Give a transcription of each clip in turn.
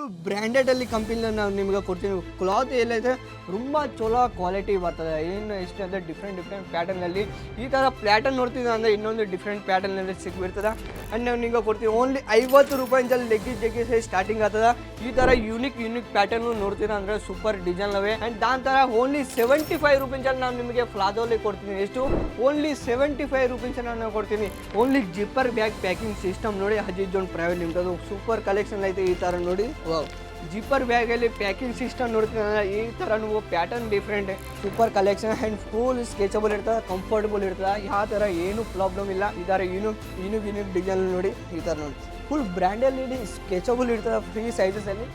Full ಬ್ರ್ಯಾಂಡೆಡಲ್ಲಿ ಕಂಪ್ನಿಲಿ ನಾವು ನಿಮ್ಗೆ ಕೊಡ್ತೀವಿ ಕ್ಲಾತ್ ಎಲ್ಲೈತೆ ತುಂಬ ಚಲೋ ಕ್ವಾಲಿಟಿ ಬರ್ತದೆ. ಏನು ಎಷ್ಟು ಅಂದರೆ ಡಿಫ್ರೆಂಟ್ ಡಿಫ್ರೆಂಟ್ ಪ್ಯಾಟರ್ನಲ್ಲಿ ಈ ಥರ ಪ್ಯಾಟರ್ನ್ ನೋಡ್ತಿದ್ದೆ ಅಂದರೆ ಇನ್ನೊಂದು ಡಿಫ್ರೆಂಟ್ ಪ್ಯಾಟರ್ನಲ್ಲಿ ಸಿಗ್ಬಿಡ್ತದೆ. ಆ್ಯಂಡ್ ನಾವು ನಿಮಗೆ ಕೊಡ್ತೀವಿ ಓನ್ಲಿ ಐವತ್ತು ರೂಪಾಯಿಂದಲ್ಲಿ ಜಗ್ಗಿ ಸೈಜ್ ಸ್ಟಾರ್ಟಿಂಗ್ ಆಗ್ತದೆ. ಈ ಥರ ಯೂನಿಕ್ ಯೂನಿಕ್ ಪ್ಯಾಟರ್ನು ನೋಡ್ತೀರಾ ಅಂದರೆ ಸೂಪರ್ ಡಿಸೈನ್ ಅವೇ ಆ್ಯಂಡ್ ದಾನ್ ಥರ ಓನ್ಲಿ ಸೆವೆಂಟಿ ಫೈವ್ ರೂಪೀಸಲ್ಲಿ ನಾನು ನಿಮಗೆ ಫ್ಲಾಜೋಲಿ ಕೊಡ್ತೀನಿ. ಎಷ್ಟು? ಓನ್ಲಿ ಸೆವೆಂಟಿ ಫೈವ್ ರುಪೀಸ್ ನಾನು ಕೊಡ್ತೀನಿ. Only zipper bag packing system ನೋಡಿ Ajit Zone private limited super collection ಐತೆ ಈ ಥರ ನೋಡಿ. ವಾವ್ ಜಿಪ್ಪರ್ ಬ್ಯಾಗಲ್ಲಿ ಪ್ಯಾಕಿಂಗ್ ಸಿಸ್ಟಮ್ ನೋಡ್ತೀನಿ ಈ ಥರ ನೀವು pattern different super collection and full stretchable ಇರ್ತದೆ ಕಂಫರ್ಟಬಲ್ ಇರ್ತದೆ. ಯಾವ ಥರ ಏನು ಪ್ರಾಬ್ಲಮ್ ಇಲ್ಲ. ಥರ ಯೂನಿಕ್ ಯೂನಿಕ್ ಯೂನಿಕ್ ಡಿಸೈನ್ ನೋಡಿ, ಈ ಥರ ನೋಡಿ. ಫುಲ್ ಬ್ರ್ಯಾಂಡಲ್ಲಿ ಸ್ಕೆಚಬಲ್ ಇರ್ತದೆ ಫ್ರೀ ಸೈಜಸಲ್ಲಿ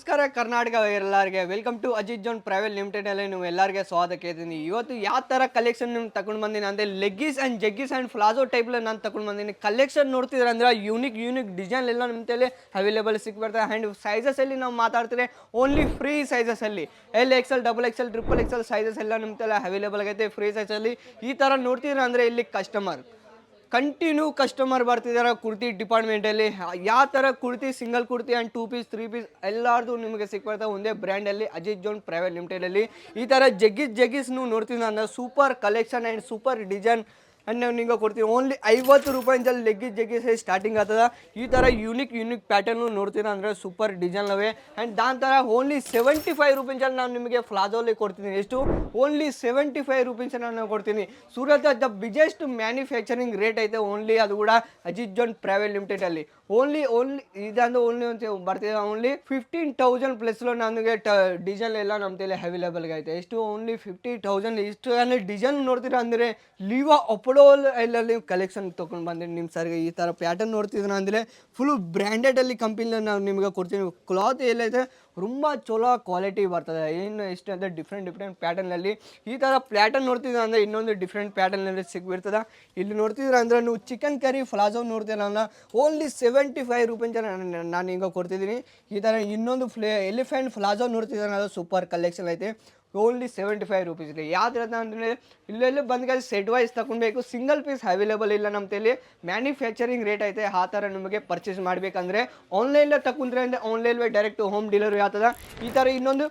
ನಮಸ್ಕಾರ, ಕರ್ನಾಟಕ ಎಲ್ಲರಿಗೆ welcome to Ajith zone private limited ಅಲ್ಲಿ ನೀವು ಎಲ್ಲರಿಗೆ ಸ್ವಾಗತ ಕೇಳ್ತೀನಿ. ಇವತ್ತು ಯಾವ ಥರ ಕಲೆಕ್ಷನ್ ನಿಮ್ಗೆ ತಗೊಂಡು ಬಂದೀನಿ ಅಂದರೆ leggings and jeggings and palazzo ಟೈಪ್ಲ ನಾನು ತಗೊಂಡು ಬಂದಿನಿ. ಕಲೆಕ್ಷನ್ ನೋಡ್ತಿದ್ರೆ ಅಂದ್ರೆ ಯೂನಿಕ್ ಯೂನಿಕ್ ಡಿಸೈನ್ ಎಲ್ಲ ನಿಮ್ಮ ತಲೆ ಅವೈಲೇಬಲ್ ಸಿಕ್ಬಿಡ್ತದೆ. ಆ್ಯಂಡ್ ಸೈಜಸಲ್ಲಿ ನಾವು ಮಾತಾಡ್ತೀರಿ only free ಸೈಜಸಲ್ಲಿ L X L double X L triple X L sizes ಎಲ್ಲ ನಿಮ್ಮ ತಲೆ ಅವೈಲೇಬಲ್ ಆಗೈತೆ ಫ್ರೀ ಸೈಜಲ್ಲಿ ಈ ಥರ ನೋಡ್ತಿದ್ರೆ ಅಂದರೆ ಇಲ್ಲಿ ಕಸ್ಟಮರ್ ಕಂಟಿನ್ಯೂ ಕಸ್ಟಮರ್ ಬರ್ತಿದ್ದಾರೆ ಕುರ್ತಿ ಡಿಪಾರ್ಟ್ಮೆಂಟಲ್ಲಿ ಯಾವ ಥರ kurti single kurti and two piece three piece ಎಲ್ಲಾರ್ದು ನಿಮಗೆ ಸಿಕ್ಬರ್ತವೆ ಒಂದೇ ಬ್ರ್ಯಾಂಡಲ್ಲಿ ಅಜಿತ್ ಜೋನ್ ಪ್ರೈವೇಟ್ ಲಿಮಿಟೆಡಲ್ಲಿ ಈ ಥರ ಜಗ್ಗಿಸ್ ಜಗ್ಗಿಸ್ ನೀವು ನೋಡ್ತೀನಿ ಅಂದರೆ super collection and super design and ನಾವು ನಿಮಗೆ ಕೊಡ್ತೀವಿ. ಓನ್ಲಿ ಐವತ್ತು ರೂಪಾಯಿಂದಲ್ಲಿ ಲೆಗ್ಗಿಸ್ ಜಗ್ಗಿಸ್ ಸ್ಟಾರ್ಟಿಂಗ್ ಆಗ್ತದೆ? ಈ ಥರ ಯೂನಿಕ್ ಯೂನಿಕ್ ಪ್ಯಾಟರ್ನು ನೋಡ್ತೀರಾ ಅಂದರೆ ಸೂಪರ್ ಡಿಸೈನ್ ಅವೆ ಆ್ಯಂಡ್ ದಾನ್ ಥರ ಓನ್ಲಿ ಸೆವೆಂಟಿ ಫೈವ್ ರುಪೀಸಲ್ಲಿ ನಾನು ನಿಮಗೆ ಫ್ಲಾಜೋಲಿ ಕೊಡ್ತೀನಿ. ಎಷ್ಟು? ಓನ್ಲಿ ಸೆವೆಂಟಿ ಫೈವ್ ರುಪೀಸ್ ನಾನು ಕೊಡ್ತೀನಿ. Surat the biggest manufacturing rate ಐತೆ ಓನ್ಲಿ ಅದು ಕೂಡ ಅಜಿತ್ ಜೋನ್ ಪ್ರೈವೇಟ್ ಲಿಮಿಟೆಡಲ್ಲಿ ಓನ್ಲಿ ಓನ್ಲಿ ಇದಂದು ಓನ್ಲಿ ಅಂತ ಬರ್ತಿದೆ. ಓನ್ಲಿ ಫಿಫ್ಟೀನ್ ತೌಸಂಡ್ ಪ್ಲಸ್ಲು ನನಗೆ ಟ ಡಿಸೈನ್ ಎಲ್ಲ ನಮ್ಮ ತಲೆ ಅವೈಲೇಬಲ್ಗೆ ಐತೆ ಎಷ್ಟು? ಓನ್ಲಿ ಫಿಫ್ಟಿ ತೌಸಂಡ್ ಇಷ್ಟು ಅಂದರೆ ಡಿಸೈನ್ ನೋಡ್ತೀರಾ ಅಂದರೆ ಲೀವಾ ಒಪ್ಪಡೋಲ್ ಎಲ್ಲಲ್ಲಿ ಕಲೆಕ್ಷನ್ ತೊಗೊಂಡು ಬಂದಿನಿ ನಿಮ್ಮ ಸರ್ಗೆ ಈ ಥರ ಪ್ಯಾಟರ್ನ್ ನೋಡ್ತಿದ್ರೆ ಅಂದರೆ ಫುಲ್ ಬ್ರ್ಯಾಂಡೆಡಲ್ಲಿ ಕಂಪ್ನಿಲಿ ನಾವು ನಿಮಗೆ ಕೊಡ್ತೀವಿ ಕ್ಲಾತ್ ಎಲ್ಲೈತೆ ತುಂಬ ಚಲೋ ಕ್ವಾಲಿಟಿ ಬರ್ತದೆ. ಏನು ಎಷ್ಟು ಅಂದರೆ ಡಿಫ್ರೆಂಟ್ ಡಿಫ್ರೆಂಟ್ ಪ್ಯಾಟರ್ನಲ್ಲಿ ಈ ಥರ ಪ್ಯಾಟರ್ನ್ ನೋಡ್ತಿದ್ರೆ ಅಂದರೆ ಇನ್ನೊಂದು ಡಿಫ್ರೆಂಟ್ ಪ್ಯಾಟರ್ನಲ್ಲಿ ಸಿಗ್ಬಿರ್ತದ ಇಲ್ಲಿ ನೋಡ್ತಿದ್ರೆ ಅಂದರೆ ನೀವು ಚಿಕನ್ ಕರಿ ಫ್ಲಾಜೋ ಅಂದ್ರೆ ಓನ್ಲಿ ಸೆವೆಂಟಿ ಫೈವ್ ರುಪೀಸ್ ನಾನು ಈಗ ಕೊಡ್ತಿದ್ದೀನಿ. ಈ ಥರ ಇನ್ನೊಂದು ಫ್ಲೇ ಎಲಿಫೆಂಟ್ ಫ್ಲಾಜೋ ನೋಡ್ತಿದ್ರೆ ಸೂಪರ್ ಕಲೆಕ್ಷನ್ ಐತೆ. ಓನ್ಲಿ ಸೆವೆಂಟಿ ಫೈವ್ ರುಪೀಸ್ಗೆ ಯಾವ್ದು ಅಂದರೆ, ಇಲ್ಲೆಲ್ಲೂ ಬಂದ್ಗೆ ಸೆಟ್ ವೈಸ್ ತಗೊಳ್ಬೇಕು ಸಿಂಗಲ್ ಪೀಸ್ ಅವೈಲೇಬಲ್ ಇಲ್ಲ ನಮ್ಮ ತಲೆ. ಮ್ಯಾನುಫ್ಯಾಕ್ಚರಿಂಗ್ ರೇಟ್ ಐತೆ. ಆ ಥರ ನಿಮಗೆ ಪರ್ಚೇಸ್ ಮಾಡಬೇಕಂದ್ರೆ ಆನ್ಲೈನಲ್ಲೇ ತಗೊಂಡ್ರೆ ಅಂದರೆ ಆನ್ಲೈನ್ ಡೈರೆಕ್ಟ್ ಹೋಮ್ ಡೆಲಿವರಿ ಆಗ್ತದ. ಈ ಥರ ಇನ್ನೊಂದು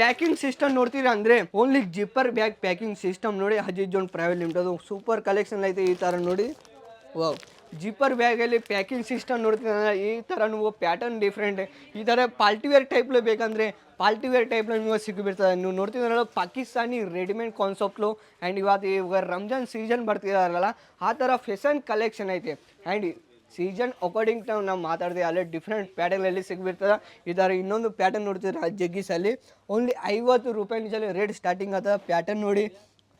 ಪ್ಯಾಕಿಂಗ್ ಸಿಸ್ಟಮ್ ನೋಡ್ತೀರಾ ಅಂದರೆ only zipper bag packing system ನೋಡಿ Haji Zone private limited super collection ಐತೆ ಈ ಥರ ನೋಡಿ. ವಾವ್ ಜಿಪ್ಪರ್ ಬ್ಯಾಗಲ್ಲಿ ಪ್ಯಾಕಿಂಗ್ ಸಿಸ್ಟಮ್ ನೋಡ್ತೀನಿ ಈ ಥರ ನೀವು ಪ್ಯಾಟರ್ನ್ ಡಿಫ್ರೆಂಟ್ ಈ ಥರ ಪಾಲ್ಟಿವೇರ್ ಟೈಪ್ಲೇ ಬೇಕಂದರೆ ಪಾಲ್ಟಿವೇರ್ ಟೈಪ್ಲ ನೀವು ಸಿಕ್ಕಿಬಿಡ್ತದೆ ನೀವು ನೋಡ್ತಿದ್ರಲ್ಲ ಪಾಕಿಸ್ತಾನಿ ರೆಡಿಮೇಡ್ ಕಾನ್ಸೆಪ್ಟ್ಲು ಆ್ಯಂಡ್ ಇವತ್ತು ಇವಾಗ ರಂಜಾನ್ ಸೀಸನ್ ಬರ್ತಿದಾರಲ್ಲ, ಆ ಥರ ಫೆಷನ್ ಕಲೆಕ್ಷನ್ ಐತೆ. ಆ್ಯಂಡ್ ಸೀಸನ್ ಅಕಾರ್ಡಿಂಗ್ ನಾವು ನಾವು ಮಾತಾಡಿದೆ ಅಲ್ಲೇ ಡಿಫ್ರೆಂಟ್ ಪ್ಯಾಟರ್ನಲ್ಲಿ ಸಿಗ್ಬಿಡ್ತದೆ. ಈ ಥರ ಇನ್ನೊಂದು ಪ್ಯಾಟರ್ನ್ ನೋಡ್ತಿದ್ರೆ ಜಗ್ಗಿಸಲ್ಲಿ ಓನ್ಲಿ ಐವತ್ತು ರೂಪಾಯಿ ನಿಜಲ್ಲಿ ರೇಟ್ ಸ್ಟಾರ್ಟಿಂಗ್ ಆಗ್ತದೆ ಪ್ಯಾಟರ್ನ್ ನೋಡಿ.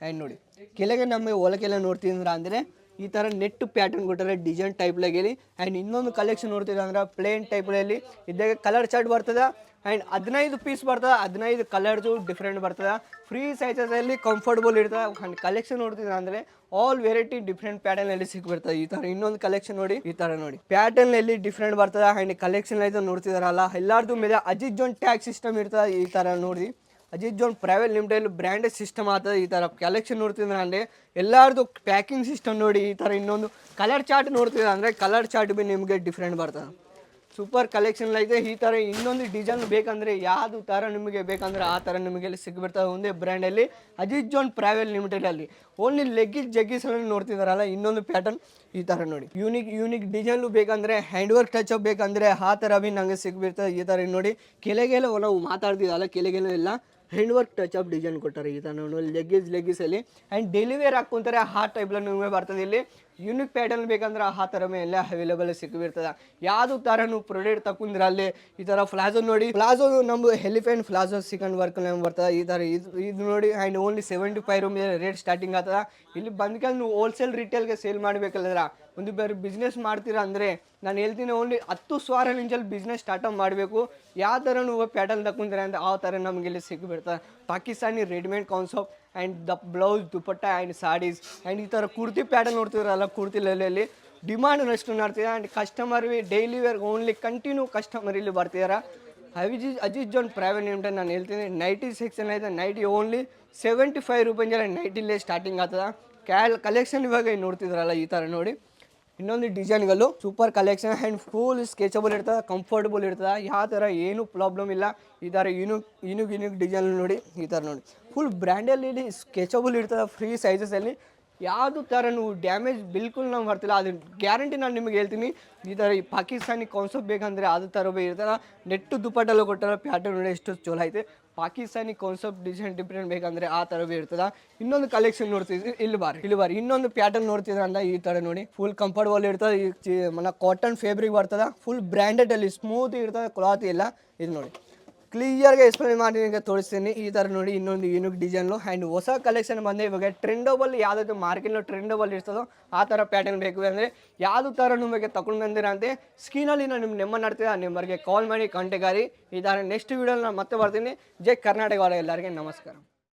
ಆ್ಯಂಡ್ ನೋಡಿ. ಕೆಳಗೆ ನಮಗೆ ಹೊಲಕ್ಕೆಲ್ಲ ನೋಡ್ತಿದ್ರ ಅಂದರೆ ಈ ಥರ ನೆಟ್ ಪ್ಯಾಟರ್ನ್ ಕೊಟ್ಟರೆ ಡಿಸೈನ್ ಟೈಪ್ಲಾಗೇಲಿ ಆ್ಯಂಡ್ ಇನ್ನೊಂದು ಕಲೆಕ್ಷನ್ ನೋಡ್ತಿದ್ರೆ ಅಂದ್ರೆ ಪ್ಲೇನ್ ಟೈಪ್ಲಲ್ಲಿ ಇದ್ದಾಗ ಕಲರ್ ಚಾರ್ಟ್ ಬರ್ತದೆ. ಆ್ಯಂಡ್ ಹದಿನೈದು ಪೀಸ್ ಬರ್ತದೆ. ಹದಿನೈದು ಕಲರ್ದು ಡಿಫ್ರೆಂಟ್ ಬರ್ತದೆ. ಫ್ರೀ ಸೈಜಸಲ್ಲಿ ಕಂಫರ್ಟಬಲ್ ಇರ್ತದೆ. ಆ್ಯಂಡ್ ಕಲೆಕ್ಷನ್ ನೋಡ್ತಿದ್ರೆ ಅಂದರೆ ಆಲ್ ವೆರೈಟಿ ಡಿಫ್ರೆಂಟ್ ಪ್ಯಾಟರ್ನಲ್ಲಿ ಸಿಕ್ಬಿಡ್ತದೆ ಈ ಥರ ಇನ್ನೊಂದು ಕಲೆಕ್ಷನ್ ನೋಡಿ, ಈ ಥರ ನೋಡಿ. ಪ್ಯಾಟರ್ನಲ್ಲಿ ಡಿಫ್ರೆಂಟ್ ಬರ್ತದೆ. ಆ್ಯಂಡ್ ಕಲೆಕ್ಷನ್ ಆಯ್ತು ನೋಡ್ತಿದಾರಲ್ಲ, ಎಲ್ಲಾರ್ದು ಮೇಲೆ ಅಜಿತ್ ಜೋನ್ ಟ್ಯಾಕ್ಸ್ ಸಿಸ್ಟಮ್ ಇರ್ತದೆ ಈ ಥರ ನೋಡಿ Ajith zone private limited branded system ಆತದ ಈ ಥರ ಕಲೆಕ್ಷನ್ ನೋಡ್ತಿದ್ರೆ ಅಂದರೆ ಎಲ್ಲರದು ಪ್ಯಾಕಿಂಗ್ ಸಿಸ್ಟಮ್ ನೋಡಿ ಈ ಥರ ಇನ್ನೊಂದು ಕಲರ್ ಚಾರ್ಟ್ ನೋಡ್ತಿದ್ರೆ ಅಂದರೆ ಕಲರ್ ಚಾರ್ಟ್ ಬಿ ನಿಮಗೆ ಡಿಫ್ರೆಂಟ್ ಬರ್ತದೆ. ಸೂಪರ್ ಕಲೆಕ್ಷನ್ ಐತೆ. ಈ ಥರ ಇನ್ನೊಂದು ಡಿಸೈನ್ ಬೇಕಂದರೆ ಯಾವುದು ಥರ ನಿಮಗೆ ಬೇಕಂದ್ರೆ ಆ ಥರ ನಿಮಗೆ ಇಲ್ಲಿ ಸಿಗ್ಬಿಡ್ತದೆ ಒಂದೇ ಬ್ರ್ಯಾಂಡಲ್ಲಿ ಅಜಿತ್ ಜೋನ್ ಪ್ರೈವೇಟ್ ಲಿಮಿಟೆಡಲ್ಲಿ ಓನ್ಲಿ ಲೆಗ್ಗಿಸ್ ಜಗ್ಗಿಸ್ ನೋಡ್ತಿದಾರಲ್ಲ, ಇನ್ನೊಂದು ಪ್ಯಾಟರ್ನ್ ಈ ಥರ ನೋಡಿ. ಯೂನಿಕ್ ಯೂನಿಕ್ ಡಿಸೈನು ಬೇಕಂದರೆ ಹ್ಯಾಂಡ್ ವರ್ಕ್ ಟಚ್ ಅಪ್ ಬೇಕಂದರೆ ಆ ಥರ ಭೀ ನನಗೆ ಸಿಗ್ಬಿಡ್ತದೆ. ಈ ಥರ ನೋಡಿ. ಕೆಳಗೆಲ್ಲ ಒಲವು ಮಾತಾಡ್ತಿದ್ದಲ್ಲ, ಕೆಳಗೆಲ್ಲ ಎಲ್ಲ hand work touch up design ಕೊಟ್ಟಾರೆ ಈ ಥರ ನೋಡಿ ಲೆಗ್ಗಿಸ್ ಲೆಗ್ಗಿಸಲ್ಲಿ ಆ್ಯಂಡ್ ಡೆಲಿವರಿ ಹಾಕ್ಕೊಂತಾರೆ ಆ ಟೈಪ್ಲ ನಿಮಗೆ ಬರ್ತದೆ ಇಲ್ಲಿ ಯೂನಿಕ್ ಪ್ಯಾಟರ್ನ್ ಬೇಕಂದ್ರೆ ಆ ಥರ ಎಲ್ಲ ಅವೈಲೇಬಲ್ ಸಿಕ್ಕಿರ್ತದೆ ಯಾವುದು ಥರ ನೀವು ಪ್ರೊಡಕ್ಟ್ ತಗೊಂಡ್ರೆ ಅಲ್ಲಿ ಈ ಥರ ಫ್ಲಾಜೋ ನೋಡಿ. ಫ್ಲಾಜೋ ನಮ್ಮದು ಎಲಿಫೆಂಟ್ ಫ್ಲಾಜೋ ಸಿಕಂಡ್ ವರ್ಕ್ ಬರ್ತದೆ. ಈ ಥರ ಇದು ಇದು ನೋಡಿ and only seventy five room rate starting ಆಗ್ತದೆ. ಇಲ್ಲಿ ಬಂದ್ಕೊಂಡು ನೀವು ಹೋಲ್ಸೇಲ್ ರಿಟೇಲ್ಗೆ ಸೇಲ್ ಮಾಡಬೇಕಲ್ಲದ್ರ, ಒಂದು ಬೇರೆ ಬಿಸ್ನೆಸ್ ಮಾಡ್ತೀರಾ ಅಂದರೆ, ನಾನು ಹೇಳ್ತೀನಿ ಓನ್ಲಿ ಹತ್ತು ಸಾವಿರ ನಿಂಚಲ್ಲಿ ಬಿಸ್ನೆಸ್ ಸ್ಟಾರ್ಟಪ್ ಮಾಡಬೇಕು. ಯಾವ ಥರ ನೀವು ಪ್ಯಾಟರ್ನ್ ತಗೊಂತೀರ ಅಂತ ಆ ಥರ ನಮಗೆ ಇಲ್ಲಿ ಸಿಕ್ಕಿಬಿಡ್ತದೆ. Pakistani readymade concept and the blouse dupatta and saris and ಈ ಥರ ಕುರ್ತಿ ಪ್ಯಾಟರ್ನ್ ನೋಡ್ತಿದ್ರಲ್ಲ ಕುರ್ತಿ ಲೆಲೆಯಲ್ಲಿ ಡಿಮಾಂಡ್ ಅಷ್ಟು ನೋಡ್ತಿದ್ದಾರೆ and customer daily wear only continue customer ಇಲ್ಲಿ ಬರ್ತಿದ್ದಾರೆ Aziz Ajit zone private limited ನಾನು ಹೇಳ್ತೀನಿ ನೈಟಿ ಸೆಕ್ಷನ್ ಐತೆ nighty only seventy five rupees ನೈಟಿಲೇ starting ಆಗ್ತದೆ. ಕ್ಯಾಲ್ ಕಲೆಕ್ಷನ್ ಇವಾಗ ನೋಡ್ತಿದ್ರಲ್ಲ ಈ ಥರ ನೋಡಿ. ಇನ್ನೊಂದು ಡಿಸೈನ್ಗಳು super collection and full stretchable ಇರ್ತದೆ ಕಂಫರ್ಟಬಲ್ ಇರ್ತದೆ. ಯಾವ ಥರ ಏನು ಪ್ರಾಬ್ಲಮ್ ಇಲ್ಲ. ಈ ಥರ ಇನುಕ್ ಇನ್ನು ಡಿಸೈನ್ ನೋಡಿ, ಈ ಥರ ನೋಡಿ. ಫುಲ್ ಬ್ರ್ಯಾಂಡಲ್ಲಿ ಸ್ಕೆಚಬಲ್ ಇರ್ತದೆ ಫ್ರೀ ಸೈಜಸಲ್ಲಿ ಯಾವುದು ಥರ ನೀವು ಡ್ಯಾಮೇಜ್ ಬಿಲ್ಕುಲ್ ನಾವು ಬರ್ತಿಲ್ಲ ಅದು ಗ್ಯಾರಂಟಿ ನಾನು ನಿಮಗೆ ಹೇಳ್ತೀನಿ. ಈ ಥರ ಈ ಪಾಕಿಸ್ತಾನಿ ಕಾನ್ಸೆಪ್ಟ್ ಬೇಕಂದರೆ ಅದು ಥರ ಬೇ ಇರ್ತದೆ ನೆಟ್ಟು ದುಪ್ಪಟ್ಟೆಲ್ಲ ಕೊಟ್ಟರೆ ಪ್ಯಾಟರ್ನ್ ನೋಡಿ ಎಷ್ಟು ಚಲೋ ಐತೆ. ಪಾಕಿಸ್ತಾನಿ ಕಾನ್ಸೆಪ್ಟ್ ಡಿಸೈನ್ ಡಿಫ್ರೆಂಟ್ ಬೇಕಂದರೆ ಆ ಥರ ಇರ್ತದ. ಇನ್ನೊಂದು ಕಲೆಕ್ಷನ್ ನೋಡ್ತಿದ್ವಿ ಇಲ್ಲಿ ಬಾರಿ ಇಲ್ಲಿ ಬಾರಿ. ಇನ್ನೊಂದು ಪ್ಯಾಟರ್ನ್ ನೋಡ್ತಿದ್ರೆ ಅಂದ ಈ ಥರ ನೋಡಿ. ಫುಲ್ ಕಂಫರ್ಟಬಲ್ ಇರ್ತದೆ. ಈ ಮನ ಕಾಟನ್ ಫೇಬ್ರಿಕ್ ಬರ್ತದೆ. ಫುಲ್ ಬ್ರ್ಯಾಂಡೆಡ್ ಅಲ್ಲಿ ಸ್ಮೂತ್ ಇರ್ತದೆ. ಕ್ಲಾತ್ ಇಲ್ಲ. ಇದು ನೋಡಿ. ಕ್ಲಿಯರ್ಗೆ ಎಕ್ಸ್ಪ್ಲೈನ್ ಮಾಡಿ ನಿಮಗೆ ತೋರಿಸ್ತೀನಿ. ಈ ಥರ ನೋಡಿ ಇನ್ನೊಂದು ಯೂನಿಕ್ ಡಿಸೈನು ಆ್ಯಂಡ್ ಹೊಸ ಕಲೆಕ್ಷನ್ ಬಂದೆ ಇವಾಗ ಟ್ರೆಂಡೋಬಲ್ ಯಾವುದಾದ್ರು ಮಾರ್ಕೆಟ್ನಲ್ಲಿ ಟ್ರೆಂಡೋಬಲ್ ಇರ್ತದೋ ಆ ಥರ ಪ್ಯಾಟರ್ನ್ ಬೇಕು. ಅಂದರೆ ಯಾವುದು ಥರ ನಿಮಗೆ ತಗೊಂಡು ಬಂದಿರ ಅಂತ ಸ್ಕ್ರೀನಲ್ಲಿ ನಾನು ನಿಮ್ಮ ನೆಮ್ಮ ನಡ್ತೀನಿ ಆ ನಂಬರ್ಗೆ ಕಾಲ್ ಮಾಡಿ ಕಾಂಟ್ಯಾಕ್ಟ್ ಆಗಿ ಈ ಥರ ನೆಕ್ಸ್ಟ್ ವೀಡಿಯೋಲಿ ನಾನು ಮತ್ತೆ ಬರ್ತೀನಿ. ಜೈ ಕರ್ನಾಟಕ ಎಲ್ಲರಿಗೆ ನಮಸ್ಕಾರ.